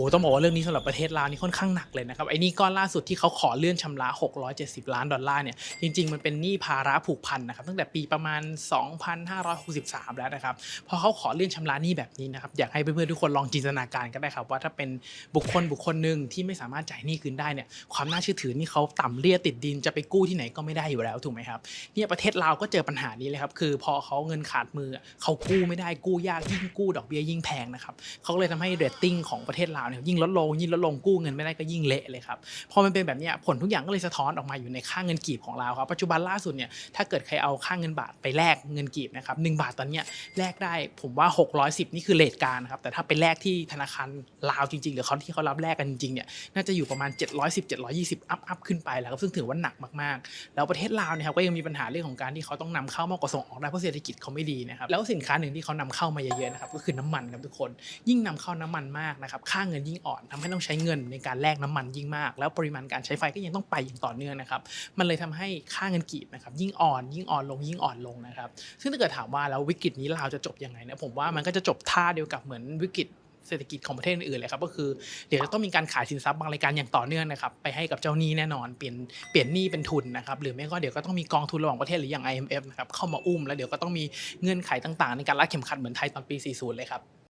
โอ้ต้องบอกว่าเรื่องนี้สำหรับประเทศลาวนี่ค่อนข้างหนักเลยนะครับไอ้นี่ก้อนล่าสุดที่เขาขอเลื่อนชำระ 670 ล้านดอลลาร์เนี่ยจริงๆ มันเป็นหนี้ภาระผูกพันนะครับตั้งแต่ปีประมาณ 2,563 แล้วนะครับพอเขาขอเลื่อนชำระหนี้แบบนี้นะครับอยากให้เพื่อนๆทุกคนลองจินตนาการก็ได้ครับว่าถ้าเป็นบุคคลบุคคลหนึ่งที่ไม่สามารถจ่ายหนี้คืนได้เนี่ยความน่าเชื่อถือนี่เขาต่ำเลี่ยติดดินจะไปกู้ที่ไหนก็ไม่ได้อยู่แล้วถูกไหมครับเนี่ยประเทศลาวก็เจอปัญหานี้เลยครับคือพอเขาเงินขาดมือเขากู้ไม่ได้กู้ยากยิ่งกู้ดอกเบี้ยยิ่งแพงนะครับเขาเลยทำให้เรตติ้งของประเทศลาวเนี่ยยิ่งลดลงยิ่งลดลงกู้เงินไม่ได้ก็ยิ่งเละเลยครับพอมันเป็นแบบนี้ผลทุกอย่างก็เลยสะท้อนออกมาอยู่ในค่าเงินกีบของเราครับปัจจุบันล่าสุดเนี่ยถ้าเกิดใครเอาค่าเงินบาทไปแลกเงินกีบนะครับหนึ่งบาทตอนเนี้ยแลกได้ผมว่า 610 นี่คือเลทการนะครับแต่ถ้าไปแลกที่ธนาคารลาวจริงๆ หรือเขาที่เขารับแลกกันจริงเนี่ยน่าจะอยู่ประมาณ 710 720 อัพอัพขึ้นไปแล้วครับซึ่งถือว่าหนักมากๆ แล้วประเทศลาวเนี่ยครับก็ยังมีปัญหาเรื่องของการที่เขาต้องนำเข้ามากกว่าส่งออกได้เพราะเศรษฐกิจเขาไม่ดีนะครับแล้วสินค้าหนึ่งที่เขานำเข้ามาเยอะๆนะครับก็คือน้ำมันครับทุกคน ยิ่งนำเข้าน้ำมันมากนะครับค่าเงินยิ่งอ่อนทำให้ต้องใช้เงินในการแลกน้ำมันยิ่งมาก แล้วปริมาณการใช้ไฟก็ยังต้องไปอย่างต่อเนื่องนะครับ มันเลยทำให้ค่าเงินกีบนะครับยิ่งอ่อนยิ่งอ่อนลงยิ่งอ่อนลงนะครับ ซึ่งถ้าเกิดถามว่าแล้ววิกฤตนี้ลาวจะจบยังไงเนี่ยผมว่ามันก็จะจบท่าเดียวกับเหมือนวิกฤตเศรษฐกิจของประเทศอื่นเลยครับก็คือเดี๋ยวจะต้องมีการขายสินทรัพย์บางรายการอย่างต่อเนื่องนะครับไปให้กับเจ้าหนี้แน่นอนเปลี่ยนเปลี่ยนหนี้เป็นทุนนะครับหรือไม่ก็เดี๋ยวก็ต้องมีกองทุนระหว่างประเทศหรืออย่าง IMF นะครับเข้ามาอุ้มแล้วเดี๋ยวก็ต้องมีเงื่อนไขต่างๆ ในการรัดเข็มขัดเหมือนไทยตอนปี 40 เลยครับ